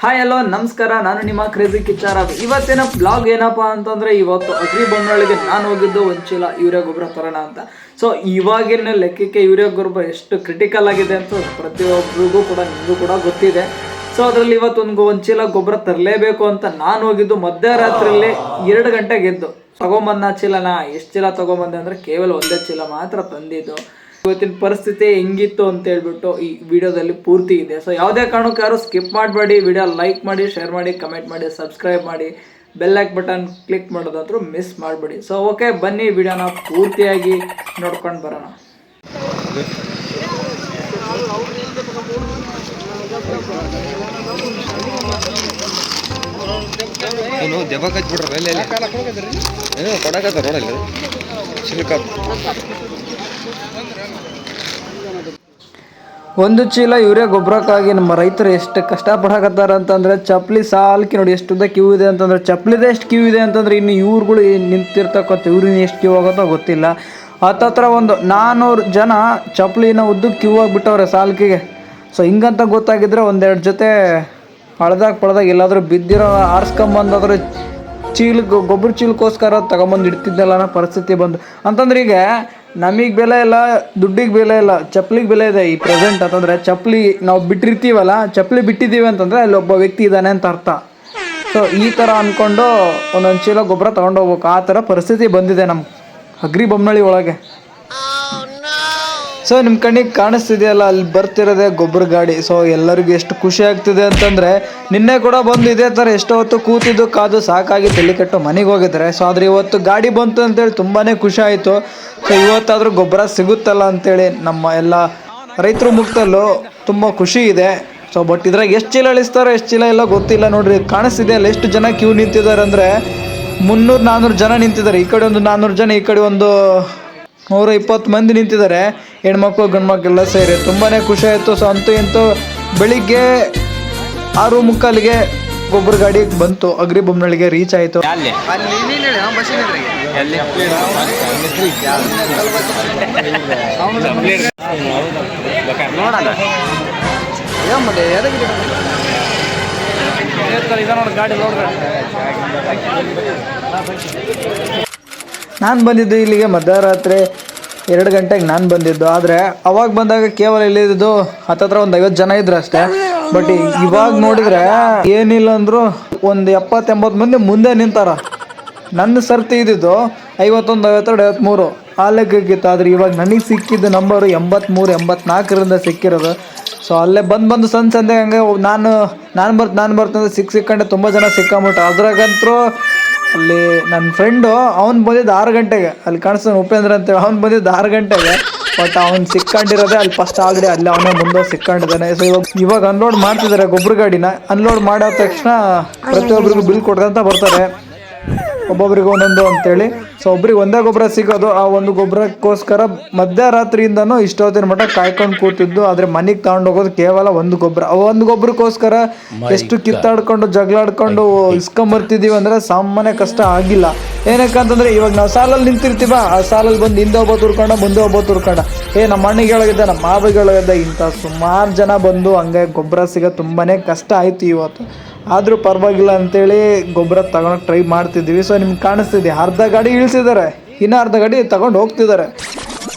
Hi hello ನಮಸ್ಕಾರ. ನಾನು ನಿಮ್ಮ ಕ್ರೇಜಿ ಕಿಚ್ಚಾರ ಇವತ್ತೇನ ಬ್ಲಾಗ್ ಏನಪ್ಪ ಅಂತಂದ್ರೆ, ಇವತ್ತು ಅಗ್ರಿ ಬಂಗಾಳಿಗೆ ನಾನು ಹೋಗಿದ್ದು ಒಂದು ಚೀಲ ಯೂರಿಯಾ ಗೊಬ್ಬರ ತರೋಣ ಅಂತ. ಸೊ ಇವಾಗಿನ ಲೆಕ್ಕಕ್ಕೆ ಯೂರಿಯಾ ಗೊಬ್ಬರ ಎಷ್ಟು ಕ್ರಿಟಿಕಲ್ ಆಗಿದೆ ಅಂತ ಪ್ರತಿಯೊಬ್ಬರಿಗೂ ಕೂಡ ನಿಮಗೂ ಕೂಡ ಗೊತ್ತಿದೆ. ಸೊ ಅದರಲ್ಲಿ ಇವತ್ತೊಂದು ಒಂದು ಚೀಲ ಗೊಬ್ಬರ ತರಲೇಬೇಕು ಅಂತ ನಾನು ಹೋಗಿದ್ದು ಮಧ್ಯರಾತ್ರಿಯಲ್ಲಿ ಎರಡು ಗಂಟೆಗೆ ಎದ್ದು. ತಗೊಂಬಂದ ಚೀಲನ, ಎಷ್ಟು ಚೀಲ ತಗೊಂಬಂದೆ ಅಂದ್ರೆ ಕೇವಲ ಒಂದೇ ಚೀಲ ಮಾತ್ರ ತಂದಿದ್ದು. ಇವತ್ತಿನ ಪರಿಸ್ಥಿತಿ ಹೆಂಗಿತ್ತು ಅಂತ ಹೇಳ್ಬಿಟ್ಟು ಈ ವಿಡಿಯೋದಲ್ಲಿ ಪೂರ್ತಿ ಇದೆ. ಸೊ ಯಾವುದೇ ಕಾರಣಕ್ಕೂ ಯಾರು ಸ್ಕಿಪ್ ಮಾಡಬೇಡಿ. ವಿಡಿಯೋ ಲೈಕ್ ಮಾಡಿ, ಶೇರ್ ಮಾಡಿ, ಕಮೆಂಟ್ ಮಾಡಿ, ಸಬ್ಸ್ಕ್ರೈಬ್ ಮಾಡಿ, ಬೆಲ್ ಐಕ್ ಬಟನ್ ಕ್ಲಿಕ್ ಮಾಡೋದಾದ್ರೂ ಮಿಸ್ ಮಾಡಬೇಡಿ. ಸೊ ಓಕೆ ಬನ್ನಿ, ವಿಡಿಯೋನ ಪೂರ್ತಿಯಾಗಿ ನೋಡ್ಕೊಂಡು ಬರೋಣ. ಏನು ಚಿಲ್ಕ ಒಂದು ಚೀಲ ಯೂರಿಯಾ ಗೊಬ್ಬರಕ್ಕಾಗಿ ನಮ್ಮ ರೈತರು ಎಷ್ಟು ಕಷ್ಟಪಡಕತ್ತಾರ ಅಂತಂದ್ರೆ ಚಪ್ಪಲಿ ಸಾಲ್ಕಿ ನೋಡಿ ಎಷ್ಟು ಉದ್ದ ಕ್ಯೂ ಇದೆ ಅಂತಂದ್ರೆ ಚಪ್ಪಲಿದೆ ಎಷ್ಟು ಕ್ಯೂ ಇದೆ ಅಂತಂದ್ರೆ ಇನ್ನು ಇವ್ರುಗಳು ನಿಂತಿರ್ತಕ್ಕಂಥ ಇವ್ರಿನ ಎಷ್ಟು ಕ್ಯೂ ಆಗುತ್ತೋ ಗೊತ್ತಿಲ್ಲ. ಹತ್ತತ್ರ ಒಂದು ನಾನ್ನೂರು ಜನ ಚಪ್ಪಲಿನ ಉದ್ದು ಕ್ಯೂ ಆಗಿಬಿಟ್ಟವ್ರೆ ಸಾಲ್ಕಿಗೆ. ಸೊ ಹಿಂಗಂತ ಗೊತ್ತಾಗಿದ್ರೆ ಒಂದೆರಡು ಜೊತೆ ಹಳ್ದಾಗ ಪಳ್ದಾಗ ಎಲ್ಲಾದರೂ ಬಿದ್ದಿರೋ ಆರಿಸ್ಕೊಂಬಂದಾದ್ರೂ ಚೀಲ ಗೊಬ್ಬರ ಚೀಲಕ್ಕೋಸ್ಕರ ತಗೊಂಬಂದು ಇಡ್ತಿದ್ದಲ್ಲ ಅನ್ನೋ ಪರಿಸ್ಥಿತಿ ಬಂದು. ಅಂತಂದ್ರೆ ಈಗ ನಮಗೆ ಬೆಲೆ ಇಲ್ಲ, ದುಡ್ಡಿಗೆ ಬೆಲೆ ಇಲ್ಲ, ಚಪ್ಪಲಿಗೆ ಬೆಲೆ ಇದೆ ಈ ಪ್ರೆಸೆಂಟ್ ಅಂತಂದರೆ, ಚಪ್ಪಲಿ ನಾವು ಬಿಟ್ಟಿರ್ತೀವಲ್ಲ, ಚಪ್ಪಲಿ ಬಿಟ್ಟಿದ್ದೀವಿ ಅಂತಂದರೆ ಅಲ್ಲಿ ಒಬ್ಬ ವ್ಯಕ್ತಿ ಇದ್ದಾನೆ ಅಂತ ಅರ್ಥ. ಸೊ ಈ ಥರ ಅಂದ್ಕೊಂಡು ಒಂದೊಂದು ಚೀಲ ಗೊಬ್ಬರ ತಗೊಂಡು ಹೋಗ್ಬೇಕು. ಆ ಥರ ಪರಿಸ್ಥಿತಿ ಬಂದಿದೆ ನಮ್ಮ ಅಗ್ರಿ ಬೊಮ್ಮನಳ್ಳಿ ಒಳಗೆ. ಸೊ ನಿಮ್ಮ ಕಣ್ಣಿಗೆ ಕಾಣಿಸ್ತಿದೆಯಲ್ಲ, ಅಲ್ಲಿ ಬರ್ತಿರೋದೆ ಗೊಬ್ಬರ ಗಾಡಿ. ಸೊ ಎಲ್ಲರಿಗೂ ಎಷ್ಟು ಖುಷಿ ಆಗ್ತಿದೆ ಅಂತಂದರೆ, ನಿನ್ನೆ ಕೂಡ ಬಂದು ಇದೇ ಥರ ಎಷ್ಟೋ ಹೊತ್ತು ಕೂತಿದ್ದು, ಕಾದು ಸಾಕಾಗಿ ತಲೆ ಕೆಟ್ಟು ಮನೆಗೆ ಹೋಗಿದ್ದಾರೆ. ಸೊ ಆದರೆ ಇವತ್ತು ಗಾಡಿ ಬಂತು ಅಂತೇಳಿ ತುಂಬಾ ಖುಷಿ ಆಯಿತು. ಸೊ ಇವತ್ತಾದರೂ ಗೊಬ್ಬರ ಸಿಗುತ್ತಲ್ಲ ಅಂತೇಳಿ ನಮ್ಮ ಎಲ್ಲ ರೈತರು ಮುಖದಲ್ಲೂ ತುಂಬ ಖುಷಿ ಇದೆ. ಸೊ ಬಟ್ ಇದ್ರಾಗ ಎಷ್ಟು ಚೀಲ ಅಳಿಸ್ತಾರೋ ಎಷ್ಟು ಚೀಲ ಇಲ್ಲ ಗೊತ್ತಿಲ್ಲ ನೋಡ್ರಿ. ಕಾಣಿಸ್ತಿದೆ ಅಲ್ಲ ಎಷ್ಟು ಜನ ಕ್ಯೂ ನಿಂತಿದ್ದಾರೆ ಅಂದರೆ, ಮುನ್ನೂರು ನಾನ್ನೂರು ಜನ ನಿಂತಿದ್ದಾರೆ. ಈ ಕಡೆ ಒಂದು ನಾನ್ನೂರು ಜನ, ಈ ಕಡೆ ಒಂದು ನೂರ ಇಪ್ಪತ್ತು ಮಂದಿ ನಿಂತಿದ್ದಾರೆ. ಹೆಣ್ಮಕ್ಳು ಗಂಡ್ಮಕ್ಳೆಲ್ಲ ಸೇರಿ. ತುಂಬಾ ಖುಷಿ ಆಯಿತು ಸೊ ಅಂತೂ ಇಂತೂ ಬೆಳಿಗ್ಗೆ ಆರು ಮುಕ್ಕಾಲಿಗೆ ಗೊಬ್ಬರ ಗಾಡಿ ಬಂತು. ಅಗ್ರಿ ಬೊಮ್ಮನಳ್ಳಿಗೆ ರೀಚ್ ಆಯಿತು. ಅಲ್ಲಿ. ಎಲ್ಲಿ ನೋಡಲ್ಲ ಗಾಡಿ ನಾನು ಬಂದಿದ್ದು ಇಲ್ಲಿಗೆ ಮಧ್ಯರಾತ್ರಿ ಎರಡು ಗಂಟೆಗೆ ನಾನು ಬಂದಿದ್ದು. ಆದರೆ ಅವಾಗ ಬಂದಾಗ ಕೇವಲ ಇಲ್ಲಿದ್ದು ಹತ್ತತ್ರ ಒಂದು ಐವತ್ತು ಜನ ಇದ್ರು ಅಷ್ಟೇ. ಬಟ್ ಇವಾಗ ನೋಡಿದ್ರೆ ಏನಿಲ್ಲ ಅಂದ್ರು ಒಂದು ಎಪ್ಪತ್ತೆಂಬತ್ತು ಮಂದಿ ಮುಂದೆ ನಿಂತಾರ. ನನ್ನ ಸರ್ತಿ ಇದ್ದಿದ್ದು ಐವತ್ತೊಂದು, ಐವತ್ತೆರಡು ಐವತ್ತ್ಮೂರು ಆ ಲೆಕ್ಕಕ್ಕಿತ್ತು. ಆದರೆ ಇವಾಗ ನನಗೆ ಸಿಕ್ಕಿದ್ದು ನಂಬರು ಎಂಬತ್ತ್ಮೂರು ಎಂಬತ್ನಾಲ್ಕರಿಂದ ಸಿಕ್ಕಿರೋದು. ಸೊ ಅಲ್ಲೇ ಬಂದು ಬಂದು ಸಣ್ಣ ಸಂದೆ ಹಂಗೆ ನಾನು ನಾನು ಬರ್ತ ನಾನು ಬರ್ತಂದ್ರೆ ಸಿಕ್ಕ ಸಿಕ್ಕಂಡೆ ತುಂಬ ಜನ ಸಿಕ್ಕಾಬಿಟ್ಟು ಅದ್ರಾಗಂತೂ ಅಲ್ಲಿ ನನ್ನ ಫ್ರೆಂಡು ಅವ್ನು ಬಂದಿದ್ದು ಆರು ಗಂಟೆಗೆ. ಅಲ್ಲಿ ಕಾಣಿಸ್ತಾನ ಉಪೇಂದ್ರ ಅಂತೇಳಿ ಅವ್ನು ಬಂದಿದ್ದು ಆರು ಗಂಟೆಗೆ. ಬಟ್ ಅವ್ನು ಸಿಕ್ಕೊಂಡಿರೋದೇ ಅಲ್ಲಿ ಫಸ್ಟ್ ಆಗಲಿ ಅಲ್ಲಿ ಅವನೇ ಮುಂದೆ ಸಿಕ್ಕೊಂಡಿದ್ದಾನೆ. ಸೊ ಇವಾಗ ಇವಾಗ ಅನ್ಲೋಡ್ ಮಾಡ್ತಿದ್ದಾರೆ ಗೊಬ್ಬರ ಗಾಡಿನ. ಅನ್ಲೋಡ್ ಮಾಡಿದ ತಕ್ಷಣ ಪ್ರತಿಯೊಬ್ಬರಿಗೂ ಬಿಲ್ ಕೊಡ್ಕೊಂತ ಬರ್ತಾರೆ. ಒಬ್ಬೊಬ್ರಿಗೆ ಒಂದೊಂದು ಅಂತೇಳಿ. ಸೊ ಒಬ್ರಿಗೆ ಒಂದೇ ಗೊಬ್ಬರ ಸಿಗೋದು ಆ ಒಂದು ಗೊಬ್ಬರಕ್ಕೋಸ್ಕರ ಮಧ್ಯರಾತ್ರಿಯಿಂದನೂ ಇಷ್ಟೊತ್ತಿನ ಮಟ್ಟ ಕಾಯ್ಕೊಂಡು ಕೂತಿದ್ದು ಆದರೆ ಮನೆಗೆ ತಗೊಂಡು ಹೋಗೋದು ಕೇವಲ ಒಂದು ಗೊಬ್ಬರ. ಆ ಒಂದು ಗೊಬ್ಬರಕ್ಕೋಸ್ಕರ ಎಷ್ಟು ಕಿತ್ತಾಡ್ಕೊಂಡು ಜಗಳಾಡ್ಕೊಂಡು ಇಸ್ಕೊಂಬರ್ತಿದೀವಿ ಅಂದರೆ ಸಾಮಾನ್ಯ ಕಷ್ಟ ಆಗಿಲ್ಲ. ಏನಕ್ಕಂತಂದ್ರೆ ಇವಾಗ ನಾವು ಸಾಲಲ್ಲಿ ನಿಂತಿರ್ತೀವ ಆ ಸಾಲಲ್ಲಿ ಬಂದು ಹಿಂದೆ ಒಬ್ಬ ತುರ್ಕೊಂಡ ಮುಂದೆ ಒಬ್ಬ ತುರ್ಕೊಂಡ. ಏ ನಮ್ಮ ಅಣ್ಣಿಗೆ ಹೇಳಿದ್ದೆ ನಮ್ಮ ಮಾವಿಗೆ ಹೇಳಿದ್ದೆ ಇಂಥ ಸುಮಾರು ಜನ ಬಂದು ಹಂಗೆ ಗೊಬ್ಬರ ಸಿಗ ತುಂಬಾ ಕಷ್ಟ ಆಯಿತು ಇವತ್ತು. ಆದರೂ ಪರವಾಗಿಲ್ಲ ಅಂತೇಳಿ ಗೊಬ್ಬರ ತಗೊಳಕ್ಕೆ ಟ್ರೈ ಮಾಡ್ತಿದ್ದೀವಿ. ಸೊ ನಿಮ್ಗೆ ಕಾಣಿಸ್ತಿದೆ ಅರ್ಧ ಗಾಡಿ ಇಳಿಸಿದ್ದಾರೆ ಇನ್ನೂ ಅರ್ಧ ಗಾಡಿ ತಗೊಂಡು ಹೋಗ್ತಿದ್ದಾರೆ.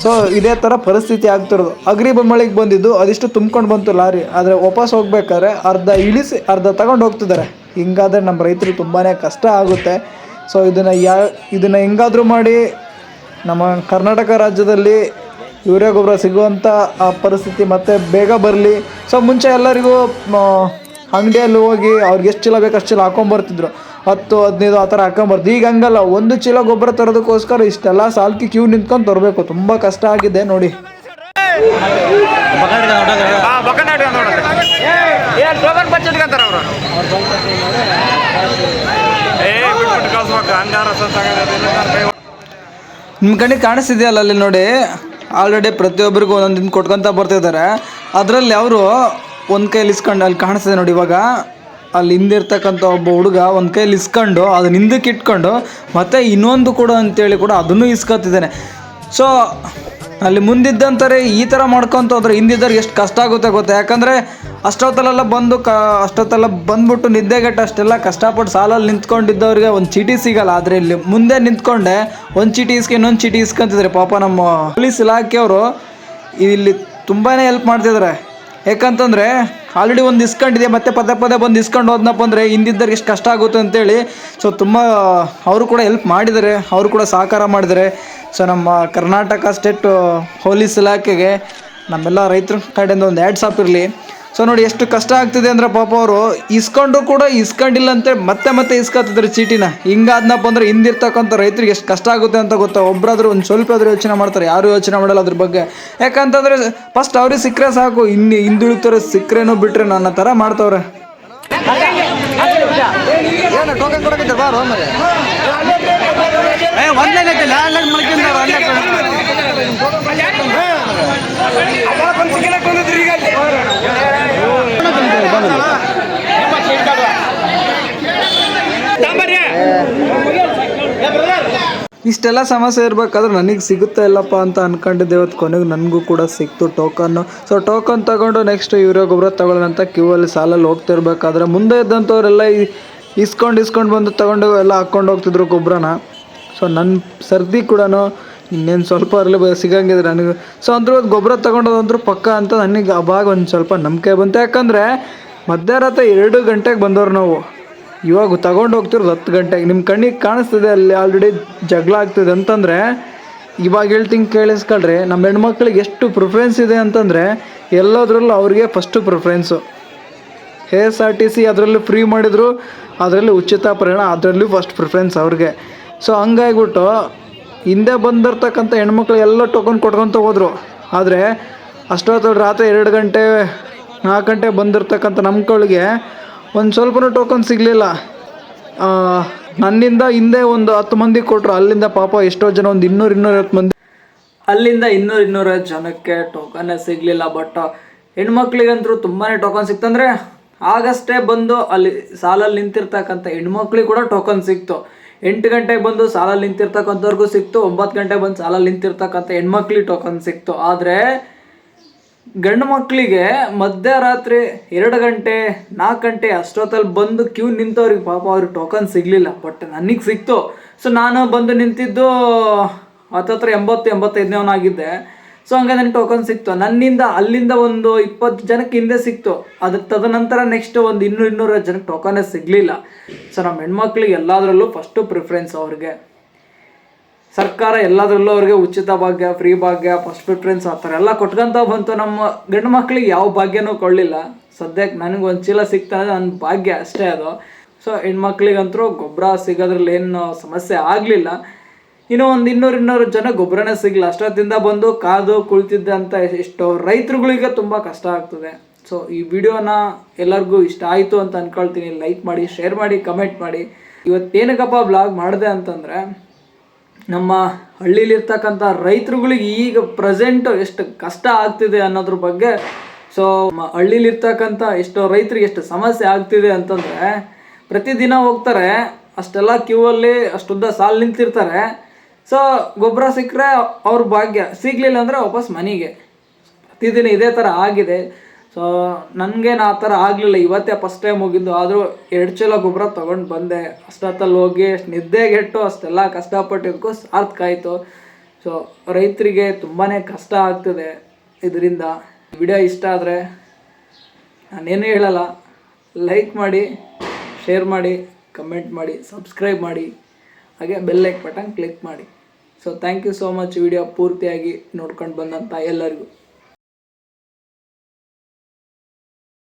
ಸೊ ಇದೇ ಥರ ಪರಿಸ್ಥಿತಿ ಆಗ್ತಿರೋದು. ಅಗ್ರಿ ಬೊಮ್ಮಳಿಗೆ ಬಂದಿದ್ದು ಅದಿಷ್ಟು ತುಂಬ್ಕೊಂಡು ಬಂತು ಲಾರಿ. ಆದರೆ ವಾಪಸ್ ಹೋಗ್ಬೇಕಾದ್ರೆ ಅರ್ಧ ಇಳಿಸಿ, ಅರ್ಧ ತಗೊಂಡು ಹೋಗ್ತಿದ್ದಾರೆ. ಹಿಂಗಾದರೆ ನಮ್ಮ ರೈತರು ತುಂಬಾ ಕಷ್ಟ ಆಗುತ್ತೆ. ಸೊ ಇದನ್ನು ಯಾ, ಇದನ್ನು ಹೆಂಗಾದರೂ ಮಾಡಿ ನಮ್ಮ ಕರ್ನಾಟಕ ರಾಜ್ಯದಲ್ಲಿ ಯೂರಿಯಾ ಗೊಬ್ಬರ ಸಿಗುವಂಥ ಆ ಪರಿಸ್ಥಿತಿ ಮತ್ತೆ ಬೇಗ ಬರಲಿ. ಸೊ ಮುಂಚೆ ಎಲ್ಲರಿಗೂ ಅಂಗಡಿಯಲ್ಲಿ ಹೋಗಿ ಅವ್ರಿಗೆ ಎಷ್ಟು ಚೀಲ ಬೇಕು ಅಷ್ಟು ಚೀಲ ಹಾಕೊಂಬರ್ತಿದ್ರು. ಹತ್ತು, ಹದಿನೈದು ಆ ಥರ ಹಾಕೊಂಬರ್ತಿದ್ರು ಈಗ ಹಂಗಲ್ಲ, ಒಂದು ಚೀಲ ಗೊಬ್ಬರ ತರೋದಕ್ಕೋಸ್ಕರ ಇಷ್ಟೆಲ್ಲ ಸಾಲ್ಕಿ ಕ್ಯೂ ನಿಂತ್ಕೊಂಡು ತರಬೇಕು. ತುಂಬ ಕಷ್ಟ ಆಗಿದೆ ನೋಡಿ. ನಿಮ್ಮ ಕಣ್ಣಿಗೆ ಕಾಣಿಸ್ತಿದೆಯಲ್ಲ ಅಲ್ಲಿ ನೋಡಿ? ಆಲ್ರೆಡಿ ಪ್ರತಿಯೊಬ್ಬರಿಗೂ ಒಂದೊಂದು ಕೊಟ್ಕೊಂತ ಬರ್ತಿದ್ದಾರೆ. ಅದರಲ್ಲಿ ಅವರು ಒಂದು ಕೈಲಿ ಇಸ್ಕೊಂಡು ಅಲ್ಲಿ ಕಾಣಿಸ್ತದೆ ನೋಡಿ ಇವಾಗ. ಅಲ್ಲಿ ಹಿಂದಿರ್ತಕ್ಕಂಥ ಒಬ್ಬ ಹುಡುಗ ಒಂದು ಕೈಲಿ ಇಸ್ಕೊಂಡು ಅದನ್ನ ಹಿಂದಕ್ಕೆ ಇಟ್ಕೊಂಡು ಮತ್ತೆ ಇನ್ನೊಂದು ಕೂಡ ಅಂತೇಳಿ ಕೂಡ ಅದನ್ನು ಇಸ್ಕೊತಿದ್ದಾನೆ ಸೊ ಅಲ್ಲಿ ಮುಂದಿದ್ದಂತಾರೆ ಈ ಥರ ಮಾಡ್ಕೊತ ಹೋದ್ರೆ ಹಿಂದಿದ್ದವ್ರಿಗೆ ಎಷ್ಟು ಕಷ್ಟ ಆಗುತ್ತೆ ಗೊತ್ತಾ? ಯಾಕಂದರೆ ಅಷ್ಟೊತ್ತಲ್ಲೆಲ್ಲ ಬಂದು ಕ, ಅಷ್ಟೊತ್ತೆಲ್ಲ ಬಂದ್ಬಿಟ್ಟು ನಿದ್ದೆಗೆಟ್ಟು ಅಷ್ಟೆಲ್ಲ ಕಷ್ಟಪಟ್ಟು ಸಾಲಲ್ಲಿ ನಿಂತ್ಕೊಂಡಿದ್ದವ್ರಿಗೆ ಒಂದು ಚೀಟಿ ಸಿಗಲ್ಲ. ಆದರೆ ಇಲ್ಲಿ ಮುಂದೆ ನಿಂತ್ಕೊಂಡೆ ಒಂದು ಚೀಟಿ ಇಸ್ಕೆ, ಇನ್ನೊಂದು ಚೀಟಿ ಇಸ್ಕೊತಿದ್ರೆ ಪಾಪ ನಮ್ಮ ಪೊಲೀಸ್ ಇಲಾಖೆಯವರು ಇಲ್ಲಿ ತುಂಬಾ ಹೆಲ್ಪ್ ಮಾಡ್ತಿದ್ದಾರೆ. ಯಾಕಂತಂದರೆ ಆಲ್ರೆಡಿ ಒಂದು ಇಸ್ಕೊಂಡಿದೆ ಮತ್ತೆ ಪದೇ ಪದೇ ಬಂದು ಇಸ್ಕೊಂಡು ಹೋದ್ನಪ್ಪ ಅಂದರೆ ಹಿಂದಿದ್ದವ್ರಿಗೆ ಎಷ್ಟು ಕಷ್ಟ ಆಗುತ್ತೆ ಅಂತೇಳಿ. ಸೊ ತುಂಬ ಅವರು ಕೂಡ ಹೆಲ್ಪ್ ಮಾಡಿದ್ದಾರೆ, ಅವರು ಕೂಡ ಸಹಕಾರ ಮಾಡಿದ್ದಾರೆ. ಸೊ ನಮ್ಮ ಕರ್ನಾಟಕ ಸ್ಟೇಟ್ ಪೊಲೀಸ್ ಇಲಾಖೆಗೆ ನಮ್ಮೆಲ್ಲ ರೈತರ ಕಡೆಯಿಂದ ಒಂದು ಆ್ಯಡ್ಸ್ ಇರಲಿ. ಸೊ ನೋಡಿ ಎಷ್ಟು ಕಷ್ಟ ಆಗ್ತಿದೆ ಅಂದ್ರೆ ಪಾಪ ಅವರು ಇಸ್ಕೊಂಡ್ರು ಕೂಡ ಇಸ್ಕೊಂಡಿಲ್ಲ ಅಂತ ಮತ್ತೆ ಮತ್ತೆ ಇಸ್ಕೊತಿದ್ರು ಚೀಟಿನ. ಹಿಂಗಾದ್ನಪ್ಪ ಅಂದ್ರೆ ಹಿಂದಿರ್ತಕ್ಕಂಥ ರೈತರಿಗೆ ಎಷ್ಟು ಕಷ್ಟ ಆಗುತ್ತೆ ಅಂತ ಗೊತ್ತಾ? ಒಬ್ಬರಾದ್ರೂ ಒಂದು ಸ್ವಲ್ಪ ಆದ್ರೂ ಯೋಚನೆ ಮಾಡ್ತಾರೆ. ಯಾರು ಯೋಚನೆ ಮಾಡಲ್ಲ ಅದ್ರ ಬಗ್ಗೆ. ಯಾಕಂತಂದ್ರೆ ಫಸ್ಟ್ ಅವ್ರಿಗೆ ಸಿಕ್ಕರೆ ಸಾಕು. ಇನ್ನು ಹಿಂದುಳಿತಾರೆ ಸಿಕ್ಕರೇನೋ ಬಿಟ್ರೆ ನನ್ನ ಥರ ಮಾಡ್ತವ್ರೆ. ಇಷ್ಟೆಲ್ಲ ಸಮಸ್ಯೆ ಇರ್ಬೇಕಾದ್ರೆ ನನಗೆ ಸಿಗುತ್ತಾ ಇಲ್ಲಪ್ಪ ಅಂತ ಅನ್ಕೊಂಡಿದ್ದೆ. ಇವತ್ತು ಕೊನೆಗೆ ನನಗೂ ಕೂಡ ಸಿಕ್ತು ಟೋಕನ್ನು ಸೊ ಟೋಕನ್ ತಗೊಂಡು ನೆಕ್ಸ್ಟ್ ಯೂರಿಯಾ ಗೊಬ್ಬರ ತಗೊಳ್ಳೋಣ ಅಂತ ಕ್ಯೂ ಅಲ್ಲಿ ಸಾಲಲ್ಲಿ ಹೋಗ್ತಿರ್ಬೇಕಾದ್ರೆ ಮುಂದೆ ಇದ್ದಂಥವ್ರೆಲ್ಲ ಇಸ್ಕೊಂಡು ಇಸ್ಕೊಂಡು ಬಂದು ತಗೊಂಡು ಎಲ್ಲ ಹಾಕ್ಕೊಂಡು ಹೋಗ್ತಿದ್ರು ಗೊಬ್ಬರನ. ಸೊ ನನ್ನ ಸರ್ದಿ ಕೂಡ ಇನ್ನೇನು ಸ್ವಲ್ಪ ಇರಲಿ ಸಿಗಂಗಿದ್ರೆ ನನಗೆ. ಸೊ ಅಂದ್ರೂ ಗೊಬ್ಬರ ತಗೊಂಡೋದಂದ್ರೂ ಪಕ್ಕ ಅಂತ ನನಗೆ ಅವಾಗ ಒಂದು ಸ್ವಲ್ಪ ನಂಬಿಕೆ ಬಂತು. ಯಾಕಂದರೆ ಮಧ್ಯರಾತ್ರಿ ಎರಡು ಗಂಟೆಗೆ ಬಂದವ್ರು ನಾವು. ಇವಾಗ ತಗೊಂಡು ಹೋಗ್ತಿರೋದು ಹತ್ತು ಗಂಟೆಗೆ. ನಿಮ್ಮ ಕಣ್ಣಿಗೆ ಕಾಣಿಸ್ತಿದೆ ಅಲ್ಲಿ ಆಲ್ರೆಡಿ ಜಗಳ ಆಗ್ತಿದೆ ಅಂತಂದರೆ, ಇವಾಗ ಹೇಳ್ತೀನಿ ಕೇಳಿಸ್ಕೊಳ್ರಿ ನಮ್ಮ ಹೆಣ್ಮಕ್ಳಿಗೆ ಎಷ್ಟು ಪ್ರಿಫರೆನ್ಸ್ ಇದೆ ಅಂತಂದರೆ, ಎಲ್ಲದರಲ್ಲೂ ಅವ್ರಿಗೆ first preference K S R T C ಅದರಲ್ಲೂ ಫ್ರೀ ಮಾಡಿದ್ರು, ಅದರಲ್ಲಿ ಉಚಿತ ಪ್ರಯಾಣ, ಅದರಲ್ಲೂ ಫಸ್ಟ್ ಪ್ರಿಫರೆನ್ಸ್ ಅವ್ರಿಗೆ. ಸೊ ಹಂಗಾಗ್ಬಿಟ್ಟು ಹಿಂದೆ ಬಂದಿರ್ತಕ್ಕಂಥ ಹೆಣ್ಮಕ್ಳು ಎಲ್ಲ ಟೋಕನ್ ಕೊಟ್ಕೊತ ಹೋದ್ರು. ಆದರೆ ಅಷ್ಟೊತ್ತು ರಾತ್ರಿ ಎರಡು ಗಂಟೆ, ನಾಲ್ಕು ಗಂಟೆ ಬಂದಿರ್ತಕ್ಕಂಥ ನಮ್ಗಳಿಗೆ ಒಂದು ಸ್ವಲ್ಪನೂ ಟೋಕನ್ ಸಿಗಲಿಲ್ಲ. ನನ್ನಿಂದ ಹಿಂದೆ ಒಂದು ಹತ್ತು ಮಂದಿ ಕೊಟ್ಟರು ಅಲ್ಲಿಂದ ಪಾಪ ಎಷ್ಟೋ ಜನ, ಒಂದು ಇನ್ನೂರು ಇನ್ನೂರೈವತ್ತು ಮಂದಿ. ಅಲ್ಲಿಂದ ಇನ್ನೂರು ಇನ್ನೂರೈವತ್ತು ಜನಕ್ಕೆ ಟೋಕನ್ನೇ ಸಿಗಲಿಲ್ಲ. ಬಟ್ ಹೆಣ್ಮಕ್ಳಿಗಂತೂ ತುಂಬಾ ಟೋಕನ್ ಸಿಕ್ತಂದ್ರೆ ಆಗಷ್ಟೇ ಬಂದು ಅಲ್ಲಿ ಸಾಲಲ್ಲಿ ನಿಂತಿರ್ತಕ್ಕಂಥ ಹೆಣ್ಮಕ್ಳಿಗೆ ಕೂಡ ಟೋಕನ್ ಸಿಕ್ತು. ಎಂಟು ಗಂಟೆಗೆ ಬಂದು ಸಾಲಲ್ಲಿ ನಿಂತಿರ್ತಕ್ಕಂಥವ್ರಿಗೂ ಸಿಕ್ತು, ಒಂಬತ್ತು ಗಂಟೆಗೆ ಬಂದು ಸಾಲಲ್ಲಿ ನಿಂತಿರ್ತಕ್ಕಂಥ ಹೆಣ್ಮಕ್ಳಿಗೆ ಟೋಕನ್ ಸಿಕ್ತು. ಆದರೆ ಗಂಡು ಮಕ್ಕಳಿಗೆ ಮಧ್ಯರಾತ್ರಿ ಎರಡು ಗಂಟೆ, ನಾಲ್ಕು ಗಂಟೆ ಅಷ್ಟೊತ್ತಲ್ಲಿ ಬಂದು ಕ್ಯೂ ನಿಂತವ್ರಿಗೆ ಪಾಪ ಅವ್ರಿಗೆ ಟೋಕನ್ ಸಿಗಲಿಲ್ಲ. ಬಟ್ ನನಗೆ ಸಿಕ್ತು. ಸೊ ನಾನು ಬಂದು ನಿಂತಿದ್ದು ಹತ್ತತ್ರ ಎಂಬತ್ತು ಎಂಬತ್ತೈದನೇವನಾಗಿದ್ದೆ ಸೊ ಹಂಗೆ ನನಗೆ ಟೋಕನ್ ಸಿಕ್ತು. ನನ್ನಿಂದ ಅಲ್ಲಿಂದ ಒಂದು ಇಪ್ಪತ್ತು ಜನಕ್ಕೆ ಹಿಂದೆ ಸಿಕ್ತು. ಅದ್ರ ತದನಂತರ ನೆಕ್ಸ್ಟ್ ಒಂದು ಇನ್ನೂರು ಇನ್ನೂರು ಜನಕ್ಕೆ ಟೋಕನೇ ಸಿಗಲಿಲ್ಲ. ಸೊ ನಮ್ಮ ಹೆಣ್ಮಕ್ಳಿಗೆ ಎಲ್ಲದರಲ್ಲೂ ಫಸ್ಟು ಪ್ರಿಫರೆನ್ಸ್ ಅವ್ರಿಗೆ. ಸರ್ಕಾರ ಎಲ್ಲದರಲ್ಲೂ ಅವ್ರಿಗೆ ಉಚಿತ ಭಾಗ್ಯ ಫ್ರೀ ಭಾಗ್ಯ ಫಸ್ಟ್ ಪ್ರಿಫರೆನ್ಸ್ ಆ ಥರ ಎಲ್ಲ ಕೊಟ್ಕೊಂತ ಬಂತು. ನಮ್ಮ ಗಂಡು ಮಕ್ಳಿಗೆ ಯಾವ ಭಾಗ್ಯನೂ ಕೊಡಲಿಲ್ಲ. ಸದ್ಯಕ್ಕೆ ನನಗೆ ಒಂದು ಚೀಲ ಸಿಗ್ತಾ ನನ್ನ ಭಾಗ್ಯ ಅಷ್ಟೇ ಅದು. ಸೊ ಹೆಣ್ಮಕ್ಳಿಗಂತೂ ಗೊಬ್ಬರ ಸಿಗೋದ್ರಲ್ಲಿ ಏನು ಸಮಸ್ಯೆ ಆಗಲಿಲ್ಲ. ಇನ್ನೂ ಒಂದು ಇನ್ನೂರು ಇನ್ನೂರು ಜನ ಗೊಬ್ಬರನೇ ಸಿಗಲ್ಲ ಅಷ್ಟೊತ್ತಿಂದ ಬಂದು ಕಾದು ಕುಳಿತಿದ್ದೆ ಅಂತ ಎಷ್ಟೋ ರೈತರುಗಳಿಗೆ ತುಂಬ ಕಷ್ಟ ಆಗ್ತದೆ. ಸೊ ಈ ವಿಡಿಯೋನ ಎಲ್ಲರಿಗೂ ಇಷ್ಟ ಆಯಿತು ಅಂತ ಅಂದ್ಕೊಳ್ತೀನಿ ಲೈಕ್ ಮಾಡಿ ಶೇರ್ ಮಾಡಿ ಕಮೆಂಟ್ ಮಾಡಿ. ಇವತ್ತೇನಕ್ಕಪ್ಪ ಬ್ಲಾಗ್ ಮಾಡಿದೆ ಅಂತಂದರೆ, ನಮ್ಮ ಹಳ್ಳಿಲಿರ್ತಕ್ಕಂಥ ರೈತರುಗಳಿಗೆ ಈಗ ಪ್ರೆಸೆಂಟ್ ಎಷ್ಟು ಕಷ್ಟ ಆಗ್ತಿದೆ ಅನ್ನೋದ್ರ ಬಗ್ಗೆ. ಸೊ ಹಳ್ಳಿಲಿರ್ತಕ್ಕಂಥ ಎಷ್ಟೋ ರೈತರಿಗೆ ಎಷ್ಟು ಸಮಸ್ಯೆ ಆಗ್ತಿದೆ ಅಂತಂದರೆ, ಪ್ರತಿದಿನ ಹೋಗ್ತಾರೆ, ಅಷ್ಟೆಲ್ಲ ಕ್ಯೂ ಅಲ್ಲಿ ಅಷ್ಟುದ್ದ ಸಾಲು ನಿಂತಿರ್ತಾರೆ. ಸೊ, ಗೊಬ್ಬರ ಸಿಕ್ಕರೆ ಅವ್ರ ಭಾಗ್ಯ. ಸಿಗಲಿಲ್ಲ ಅಂದರೆ ವಾಪಸ್ ಮನೆಗೆ. ಪ್ರತಿದಿನ ಇದೇ ಥರ ಆಗಿದೆ. ಸೊ, ನನಗೇನು ಆ ಥರ ಆಗಲಿಲ್ಲ. ಇವತ್ತೇ ಫಸ್ಟ್ ಟೈಮ್ ಹೋಗಿದ್ದು ಆದರೂ ಎರಡು ಚೀಲ ಗೊಬ್ಬರ ತೊಗೊಂಡು ಬಂದೆ. ಅಷ್ಟೊತ್ತಲ್ಲಿ ಹೋಗಿ ನಿದ್ದೆಗೆಟ್ಟು ಅಷ್ಟೆಲ್ಲ ಕಷ್ಟಪಟ್ಟಿದ್ದಕ್ಕೂ ಸಾರ್ಥಕ ಆಯಿತು. ಸೊ, ರೈತರಿಗೆ ತುಂಬಾ ಕಷ್ಟ ಆಗ್ತದೆ ಇದರಿಂದ. ವಿಡಿಯೋ ಇಷ್ಟ ಆದರೆ ನಾನೇನು ಹೇಳಲ್ಲ. ಲೈಕ್ ಮಾಡಿ ಶೇರ್ ಮಾಡಿ ಕಮೆಂಟ್ ಮಾಡಿ ಸಬ್ಸ್ಕ್ರೈಬ್ ಮಾಡಿ. ಹಾಗೆ ಬೆಲ್ ಲೈಕ್ ಬಟನ್ ಕ್ಲಿಕ್ ಮಾಡಿ. So thank you so much video ಪೂರ್ತಿಯಾಗಿ ನೋಡ್ಕೊಂಡು ಬಂದಂಥ ಎಲ್ಲರಿಗೂ.